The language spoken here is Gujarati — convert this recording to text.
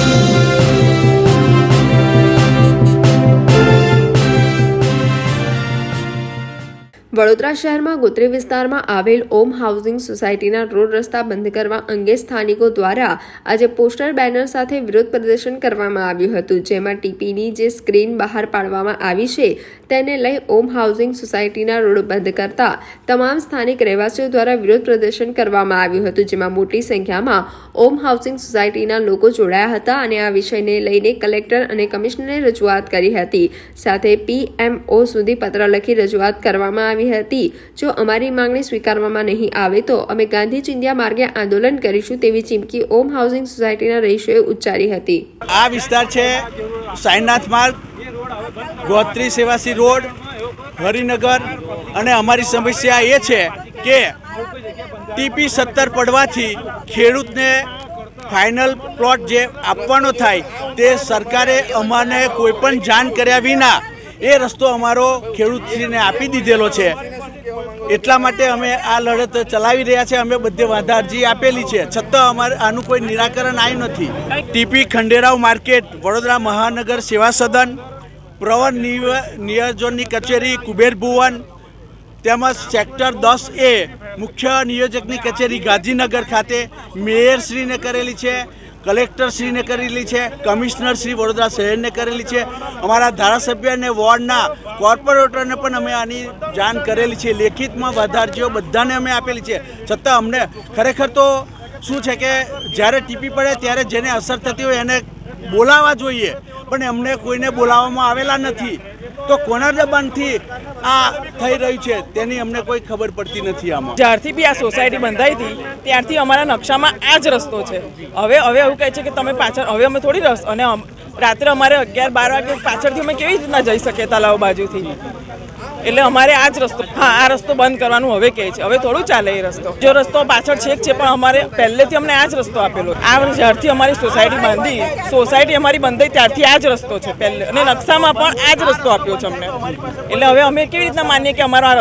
Thank you. વડોદરા શહેરમાં ગોત્રી વિસ્તારમાં આવેલ ઓમ હાઉસિંગ સોસાયટીના રોડ રસ્તા બંધ કરવા અંગે સ્થાનિકો દ્વારા આજે પોસ્ટર બેનર સાથે વિરોધ પ્રદર્શન કરવામાં આવ્યું હતું, જેમાં ટીપીની જે સ્ક્રીન બહાર પાડવામાં આવી છે તેને લઈ ઓમ હાઉસિંગ સોસાયટીના રોડ બંધ કરતા તમામ સ્થાનિક રહેવાસીઓ દ્વારા વિરોધ પ્રદર્શન કરવામાં આવ્યું હતું, જેમાં મોટી સંખ્યામાં ઓમ હાઉસિંગ સોસાયટીના લોકો જોડાયા હતા અને આ વિષયને લઈને કલેક્ટર અને કમિશનરને રજૂઆત કરી હતી. સાથે પીએમઓ સુધી પત્ર લખી રજૂઆત કરવામાં આવી હતી. જો અમારી માંગણી સ્વીકારવામાં નહીં આવે તો અમે ગાંધી ચિંધ્યા માર્ગે આંદોલન કરીશું તેવી ચીમકી ઓમ હાઉસિંગ સોસાયટીના રહીશોએ ઉચ્ચારી હતી. આ વિસ્તાર છે સાઈનાથ માર્ગ, ગોત્રી સેવાસી રોડ, હરિનગર અને અમારી સમસ્યા એ છે કે ટીપી સત્તર પડવાથી ખેડૂતને ફાઇનલ પ્લોટ જે આપવાનો થાય તે સરકારે અમાને કોઈ પણ જાણ કર્યા વિના એ રસ્તો અમારો ખેડૂતશ્રીને આપી દીધેલો છે. એટલા માટે અમે આ લડત ચલાવી રહ્યા છે. અમે બધે વાંધા અરજી આપેલી છે. છતાં અમારે આનું કોઈ નિરાકરણ આવ્યું નથી. ટીપી ખંડેરાવ માર્કેટ, વડોદરા મહાનગર સેવા સદન, પ્રવર નિયોજનની કચેરી, કુબેર ભુવન, તેમજ સેક્ટર દસ એ મુખ્ય નિયોજકની કચેરી ગાંધીનગર ખાતે મેયરશ્રીને કરેલી છે. કલેક્ટરશ્રીને કરેલી છે કમિશનર શ્રી વડોદરા શહેરને કરેલી છે. અમારા ધારાસભ્ય અને વોર્ડના કોર્પોરેટરને પણ અમે આની જાણ કરેલી છે. લેખિતમાં વધારજીઓ બધાને અમે આપેલી છે. છતાં અમને ખરેખર તો શું છે કે જ્યારે ટીપી પડે ત્યારે જેને અસર થતી હોય એને બોલાવવા જોઈએ. પણ એમને કોઈને બોલાવવામાં આવેલા નથી. તો કોના દબાણથી આ થઈ રહ્યું છે તેની અમને કોઈ ખબર પડતી નથી આમાં. જ્યારથી બી આ સોસાયટી બંધાઈ હતી, ત્યારથી અમારા નકશામાં આ જ રસ્તો છે. હવે હવે એવું કહે છે કે તમે પાછળ, હવે અમે થોડી રસ, અને રાત્રે અમારે અગિયાર, બાર વાગે પાછળથી અમે કેવી રીતના જઈ શકીએ તલાવ બાજુથી? એટલે અમારે આ જ રસ્તો, હા, આ રસ્તો બંધ કરવાનું હવે કહે છે. હવે થોડું ચાલે એ રસ્તો. જો રસ્તો પાછળ છેક છે, પણ અમારે પહેલેથી અમને આ જ રસ્તો આપેલો આ જ્યારથી અમારી સોસાયટી બાંધી, સોસાયટી અમારી બંધાઈ ત્યારથી આ જ રસ્તો છે પહેલે. અને નકશામાં પણ આ જ રસ્તો આપ્યો છે અમને. એટલે હવે અમે કેવી રીતના માનીએ કે અમારો આ